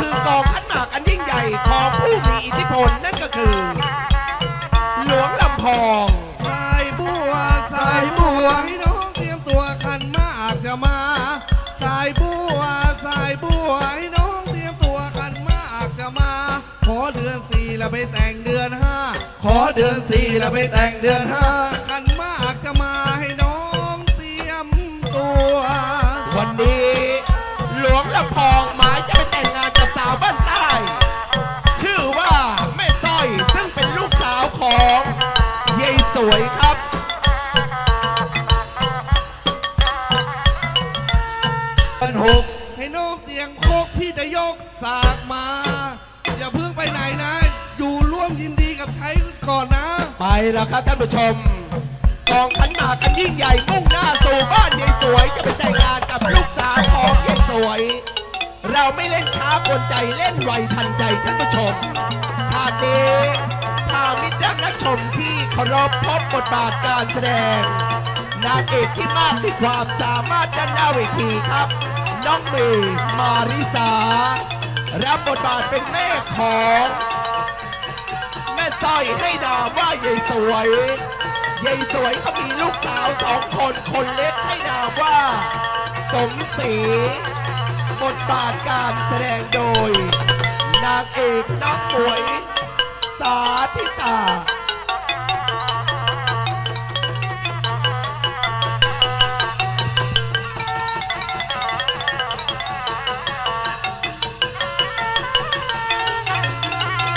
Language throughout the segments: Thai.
คือกองขันหมากอันยิ่งใหญ่ของผู้มีอิทธิพลนั่นก็คือ หลวงลำพอง สายบัวสายบัวให้น้องเตรียมตัวขันหมากจะมา สายบัวสายบัวให้น้องเตรียมตัวขันหมากจะมา ขอเดือนสี่แล้วไปแต่งเดือนห้าขอเดือนสี่แล้วไปแต่งเดือนห้าขันหมากจะมาให้น้องเตรียมตัว วันนี้ หลวงลำพอง แล้วครับท่านผู้ชมกองขันหมากกันยิ่งใหญ่มุ่งหน้าสู่บ้านยายสวย จะไปแต่งงานกับลูกสาวของยายสวย เราไม่เล่นช้ากลใจเล่นไวทันใจท่านผู้ชม ชาตินี้พามิตรรักนักชมที่เคารพพบบทบาทการแสดง นางเอกที่มากมีความสามารถด้านหน้าเวทีครับ น้องเมย์มาริสา รับบทบาทเป็นแม่ของ สร้อยให้นามว่ายายสวยยายสวยเขามีลูกสาวสองคน คนเล็กให้นามว่า สมศรีบทบาทการแสดงโดย นางเอกน้องหมวย สาธิตา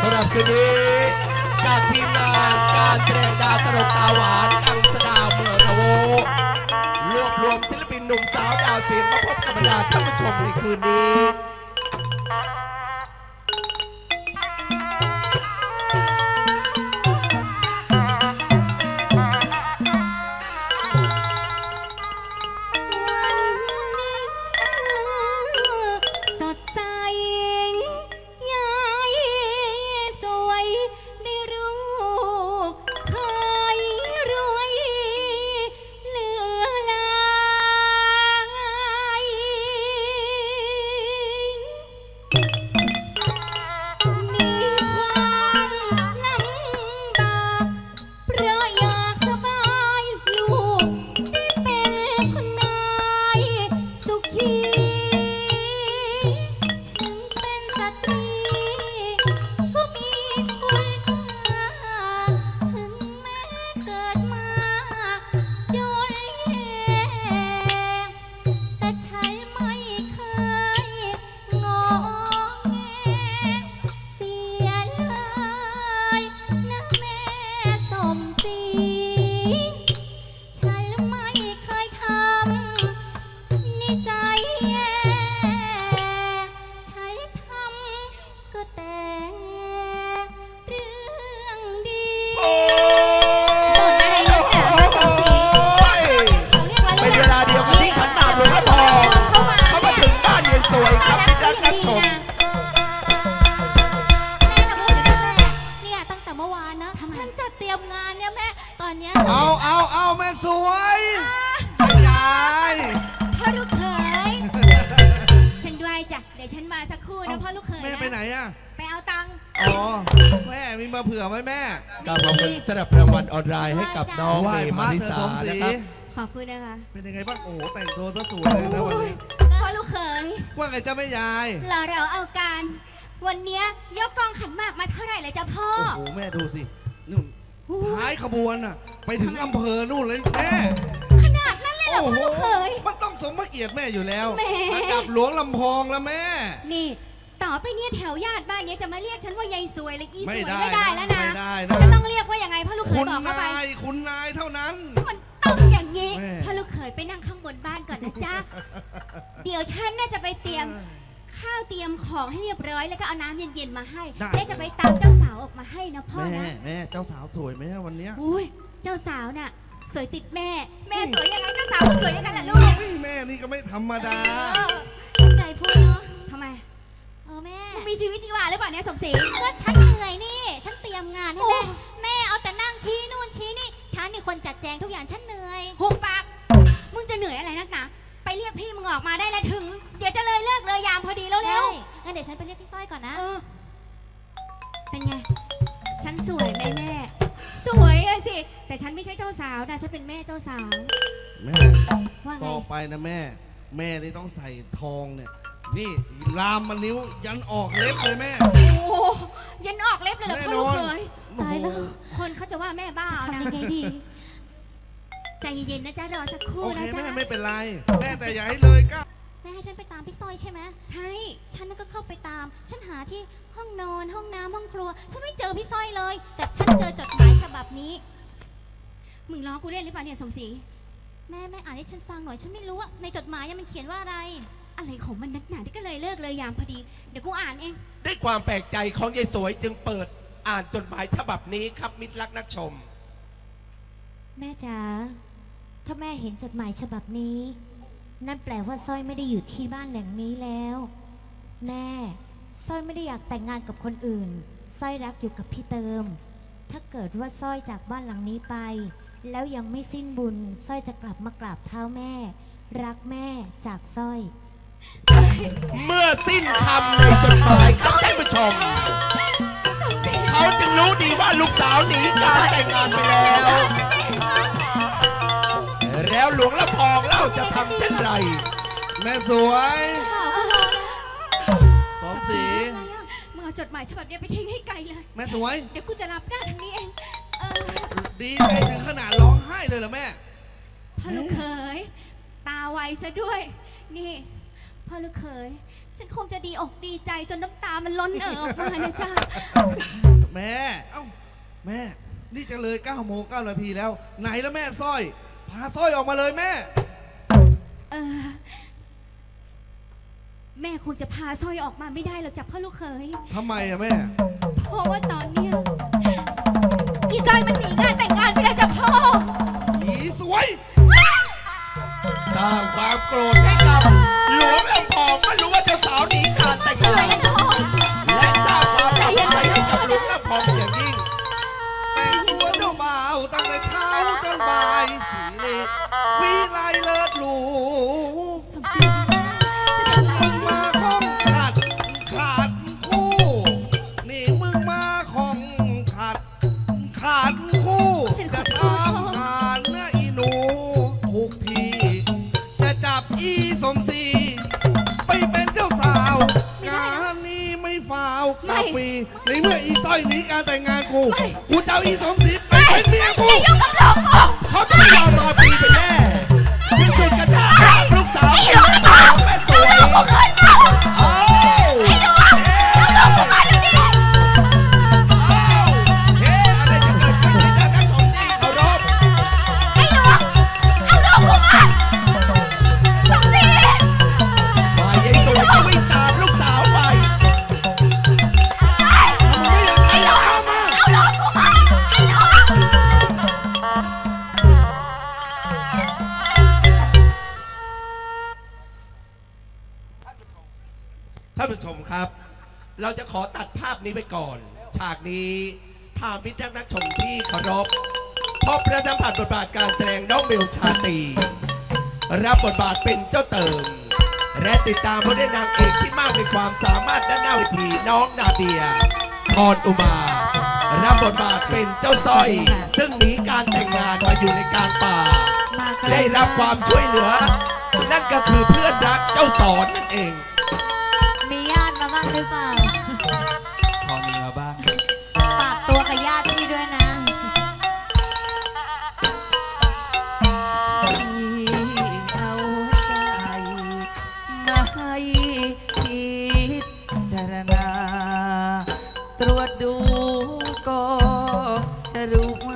สำหรับคืนนี้ งดาวตลกตาหวานกังสดาวเมืองระโวรวบรวมศิลปินหนุ่มสาวดาวเสียงมาพบกับบรรดาท่านผู้ชมในคืนนี้ำนิ ฉันมาสักครู่นะพ่อลูกเขยแม่นะไปไหนอะ ไปเอาตังค์ อ๋อ แม่มีมาเผื่อไหมแม่ก็ขอบคุณสำหรับรางวัลออนไลน์ให้กับน้องไหเมว้ย์พมาระริเธอสาสมศรีนะครับ ขอบคุณนะคะเป็นยังไงบ้าง โอ้โหแต่งตัวซะสวยเลยนะวันนี้พ่อลูกเขยว่าไงจ้าแม่ยาย เราเราเอาการ วันเนี้ยยกกองขันหมากมาเท่าไหร่เลยจ้ะพ่อโอ้โห แม่ดูสินู่นโอ้ท้ายขบวนน่ะ ไปถึงอำเภอนู่นเลยแม่ หรอโอ้พ่อโหลูกเขย มันต้องสมพระเกียรติแม่อยู่แล้วแหม ระดับหลวงลำพองแล้วแม่ นี่ ต่อไปเนี่ยแถวญาติบ้านเนี้ยจะมาเรียกฉันว่ายายสวยเลยอีสไม่วยได้ไม่ได้แล้วนะไม่ได้นะ จะต้องเรียกว่ายังไงพ่อลูกเขคุยณบอกเข้าไป นายคุณนายเท่านั้น มันต้องอย่างนี้แม่พ่อลูกเขยไปนั่งข้างบนบ้านก่อนนะจ๊ะ เดี๋ยวฉันน่าจะไปเตรียมข้าวเตรียมของให้เรียบร้อยแล้วก็เอาน้ำเย็นๆมาให้ ได้ และจะไปตามเจ้าสาวออกมาให้นะพ่อแม่นะ แม่เจ้าสาวสวยไหมวันเนี้ย อุ้ยเจ้าสาวน่ะ สวยติดแม่ แม่สวยยังไงเจ้าสาวก็สวยยังไงล่ะลูกนี่แม่นี่ก็ไม่ธรรมดาเออใจพูดเนาะทำไมเออแม่มึงมีชีวิตจริงว่าหรือเปล่าเนี่ยสมศรี ก็ฉันเหนื่อยนี่ ฉันเตรียมงานให้โอ้แม่แม่เอาแต่นั่งชี้นู่นชี้นี่ ฉันนี่คนจัดแจงทุกอย่างฉันเหนื่อย หุบปากมึงจะเหนื่อยอะไรนักหนาไปเรียกพี่มึงออกมาได้แล้วถึง เดี๋ยวจะเลยเลิกเลยยามพอดีแล้วเร็วใช่งั้นเดี๋ยวฉันไปเรียกพี่สร้อยก่อนนะเออเป็นไง ฉันสวยไหมแม่ สวยอะสิ แต่ฉันไม่ใช่เจ้าสาวนะฉันเป็นแม่เจ้าสาว แม่ ว่าไง ต่อไปนะแม่ แม่นี่ต้องใส่ทองเนี่ย นี่ลามมานิ้วยันออกเล็บเลยแม่ โอ้โหยันออกเล็บเลยเหรอแน่พ่อนลูอกนเคยตายแล้ว คนเขาจะว่าแม่บ้าเอาทำนะยังไงดี ใจเย็นนะจ๊ะรอสักครู่โอเคนะจ๊ะแม่ไม่เป็นไร แม่แต่อย่าให้เลยก้าแม่ให้ฉันไปตามพี่สร้อยใช่ไหมใช่ ฉันน่ะก็เข้าไปตาม ฉันหาที่ห้องนอนห้องน้ำห้องครัว ฉันไม่เจอพี่สร้อยเลย แต่ฉันเจอจดหมายฉบับนี้ มึงล้อกูเล่นหรือเปล่าเนี่ยสมศรี แม่แม่อ่านให้ฉันฟังหน่อย ฉันไม่รู้ว่าในจดหมายเนี่ยมันเขียนว่าอะไร อะไรของมันนักหนาที่ก็เลยเลิกเลยยามพอดี เดี๋ยวกูอ่านเอง ด้วยความแปลกใจของยายสวยจึงเปิดอ่านจดหมายฉบับนี้ครับมิตรรักนักชม แม่จ๋า ถ้าแม่เห็นจดหมายฉบับนี้ นั่นแปลว่าสร้อยไม่ได้อยู่ที่บ้านหลังนี้แล้ว แม่สร้อยไม่ได้อยากแต่งงานกับคนอื่นสร้อยรักอยู่กับพี่เติม ถ้าเกิดว่าสร้อยจากบ้านหลังนี้ไป แล้วยังไม่สิ้นบุญสร้อยจะกลับมากราบเท้าแม่ รักแม่จากสร้อย เมื่อสิ้นคำในจดหมายครับท่านผู้ชม เขาจึงรู้ดีว่าลูกสาวหนีการแต่งงานไปแล้ว แล้วหลวงละพองเล่าจะทำเช่นไร แม่สวยสมศรีมึงเอาจดหมายฉบับเนี้ยไปทิ้งให้ไกลเลย แม่สวย เดี๋ยวกูจะรับหน้าทางนี้เองเออ ดีใจถึงขนาดร้องไห้เลยเหรอแม่ พ่อลูกเขยตาไวซะด้วย นี่พ่อลูกเขยฉันคงจะดีอกดีใจจนน้ำตามันล้นเอ่อออกมานะจ๊ะแม่ เอ้า แม่ นี่จะเลย9โมง9นาทีแล้ว ไหนแล้วแม่สร้อย พาสร้อยออกมาเลยแม่ เออแม่คงจะพาสร้อยออกมาไม่ได้หรอกจากพ่อลูกเขยทำไมอะแม่ เพราะว่าตอนเนี้ย อีสร้อยมันหนีงานแต่งงานไปแล้วจ้ะพ่อ ผีสวย สร้างความโกรธให้กับ หลวงลำพองเมื่อรู้ว่าเจ้าสาวหนีการแต่งงานและสร้างความประทับใจให้กับหลวงลำพองเป็นอย่างยิ่งแต่งตัวเจ้าบ่าวตั้งแต่เช้าจนบ่ายสีเลวิไลเลิศหรู ในเมื่ออีสร้อยหนีการแต่งงานกู กูจะเอาอีสมศรีไปเป็นเมียกูเขาต้องยอมรอ นี้ไปก่อน ฉากนี้พามิตรนักนักชมที่เคารพพบประจำผ่านบทบาทการแสดงน้องเบลชาตรีรับบทบาทเป็นเจ้าเติม และติดตามผู้ได้นางเอกที่มากในความสามารถด้านหน้าเวทีน้องนาเดียพรอุมา รับบทบาทเป็นเจ้าสร้อย ซึ่งหนีการแต่งงานมาอยู่ในกลางป่า ได้รับความช่วยเหลือ นั่นก็คือเพื่อนรักเจ้าสอนนั่นเอง มีญาติมาบ้างหรือเปล่า ให้พิจารณา ตรวจดูก็จะรู้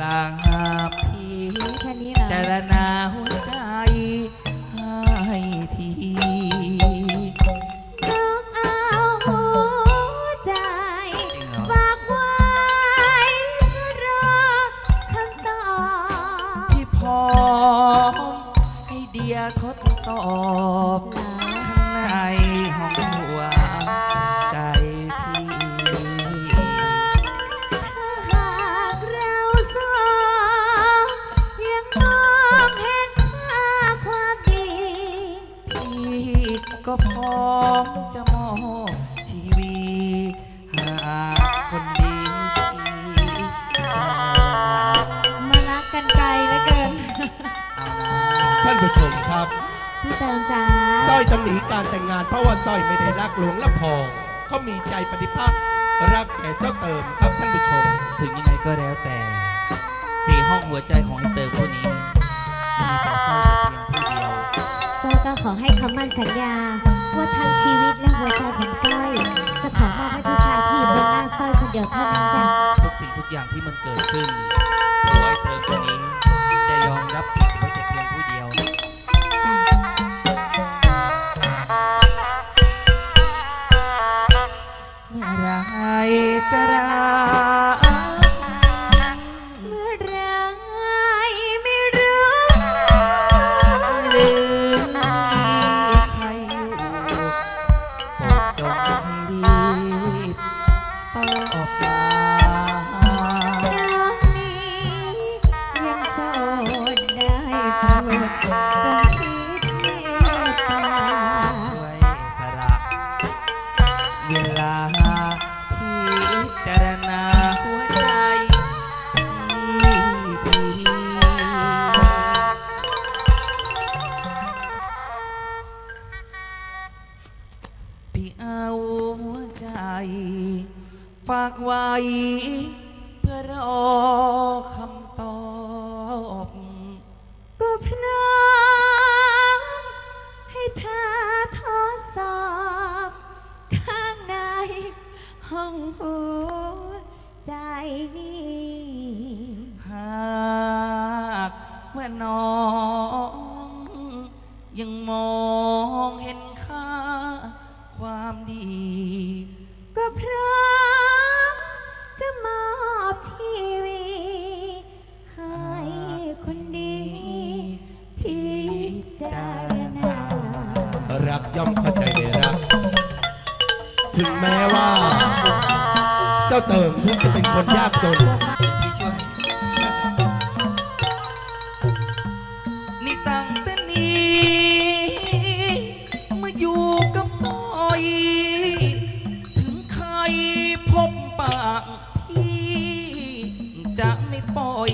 ลาพี่แค่นี้เหรอจารณา ก็พร้อมจะมอบชีวิตหากคนดีพี่จะมารักกันไกลเหลือเกิน เอานะท่านผู้ชมครับพี่เติมจ๋าสร้อยต้องหนีการแต่งงานเพราะว่าสร้อยไม่ได้รักหลวงละพองเขามีใจปฏิภาครักแต่เจ้าเติมครับท่านผู้ชม ถึงยังไงก็แล้วแต่ สี่ห้องหัวใจของไอ้เติมผู้นี้มี ขอให้คำมั่นสัญญา ว่าทั้งชีวิตและหัวใจของสร้อย จะขอมอบให้ผู้ชายที่อยู่ตรงหน้าสร้อยคนเดียวเท่านั้นจ้ะทุกสิ่งทุกอย่างที่มันเกิดขึ้นหัวไอ้เติมคนนี้จะยอมรับผิด เอาหัวใจ ฝากไว้ เพื่อรอคำตอบ ก็พร้อมให้เธอทดสอบ ข้างในห้องหัวใจหากว่าน้อง ยังมองเห็น พร้อมจะมอบทีวี ให้คนดีพิจารณา รักย่อมเข้าใจในรัก ถึงแม้ว่า เจ้าเติมพุ่งจะเป็นคนยากจน จะไม่ปล่อย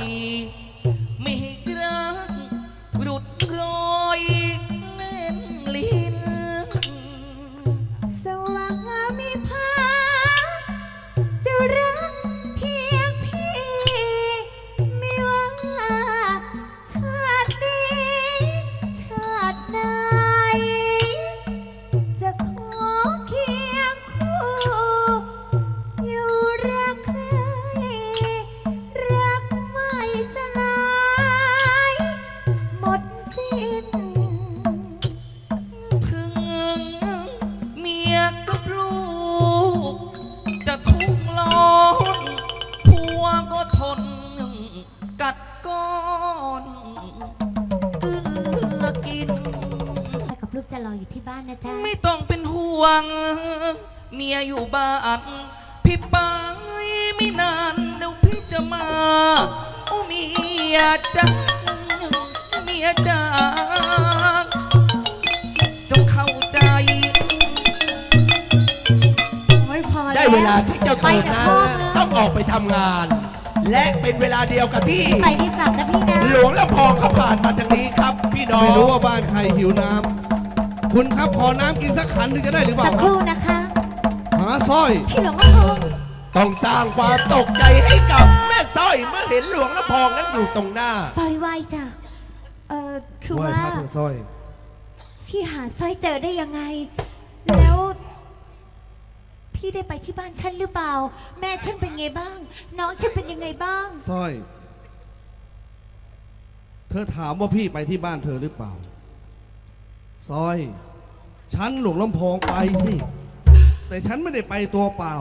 อยู่บ้านพี่ไปไม่นานเดี๋ยวพี่จะมาโอ้เมียจ้าเมียจ้าจงเข้าใจไม่พอแล้วได้เวลาที่เจ้าไปเติมแต่นั้นพ่อเลยต้องออกไปทำงาน และเป็นเวลาเดียวกับที่ ไปรีบกลับนะพี่นะหลวงลำพองเขาผ่านมาทางนี้ครับ พี่น้องไม่รู้ว่าบ้านใครหิวน้ำคุณครับขอน้ำกินสักขันหนึ่งจะได้หรือเปสัล่ากครู่นะคะหาสร้อย พี่หลวงพ่อพงษ์ต้องสร้างความตกใจให้กับแม่สร้อยเมื่อเห็นหลวงลำพองนั้นอยู่ตรงหน้าสร้อยไหวจ้ะเออคือไหว้ว่า พระเถอะสร้อย พี่หาสร้อยเจอได้ยังไง แล้ว พี่ได้ไปที่บ้านฉันหรือเปล่า แม่ฉันเป็นไงบ้าง น้องฉันเป็นยังไงบ้าง สร้อย เธอถามว่าพี่ไปที่บ้านเธอหรือเปล่าสร้อย ฉันหลวงลำพองไปสิ แต่ฉันไม่ได้ไปตัวเปล่า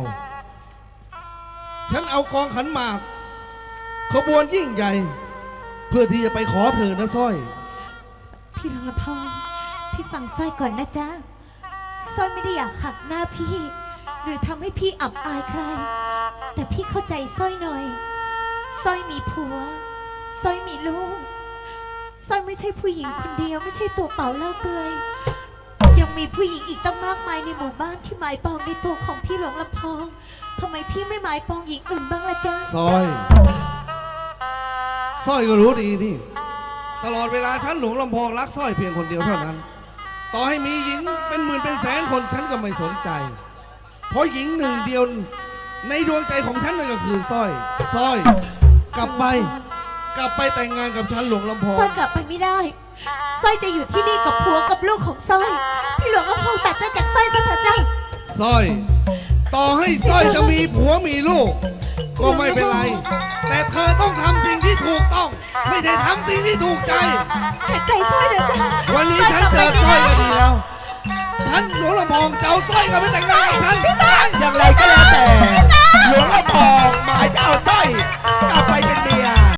ฉันเอากองขันหมาก ขบวนยิ่งใหญ่ เพื่อที่จะไปขอเธอนะสร้อย พี่หลวงละพรพี่ฟังสร้อยก่อนนะจ๊ะสร้อยไม่ได้อยากหักหน้าพี่ หรือทำให้พี่อับอายใคร แต่พี่เข้าใจสร้อยหน่อยสร้อยมีผัวสร้อยมีลูกสร้อยไม่ใช่ผู้หญิงคนเดียว ไม่ใช่ตัวเปล่าเล่าเปลือย ยังมีผู้หญิงอีกตั้งมากมายในหมู่บ้านที่หมายปองในตัวของพี่หลวงลำพองทำไมพี่ไม่หมายปองหญิงอื่นบ้างล่ะจ๊ะสร้อยสร้อยก็รู้ดีนี่ ตลอดเวลาฉันหลวงลำพองรักสร้อยเพียงคนเดียวเท่านั้น ต่อให้มีหญิงเป็นหมื่นเป็นแสนคนฉันก็ไม่สนใจ เพราะหญิงหนึ่งเดียวในดวงใจของฉันนั่นก็คือสร้อยสร้อย กลับไป กลับไปแต่งงานกับฉันหลวงลำพอง สร้อยกลับไปไม่ได้ สร้อยจะอยู่ที่นี่กับผัวกับลูกของสร้อย พี่หลวงลำพองตัดใจจากสร้อยซะเถอะจ้ะสร้อย ต่อให้สร้อยจะมีผัวมีลูก ก็ไม่เป็นไร แต่เธอต้องทำสิ่งที่ถูกต้อง ไม่ใช่ทำสิ่งที่ถูกใจ เห็นใจสร้อยเถอะจ้ะวันนี้ฉันเจอสร้อยก็ดีแล้ว ฉันหลวงลำพองจะเอาสร้อยกลับไปแต่งงานกับฉันอย่างไรก็แล้วแต่หลวงลำพองหมายจะเอาสร้อยกลับไปเป็นเมีย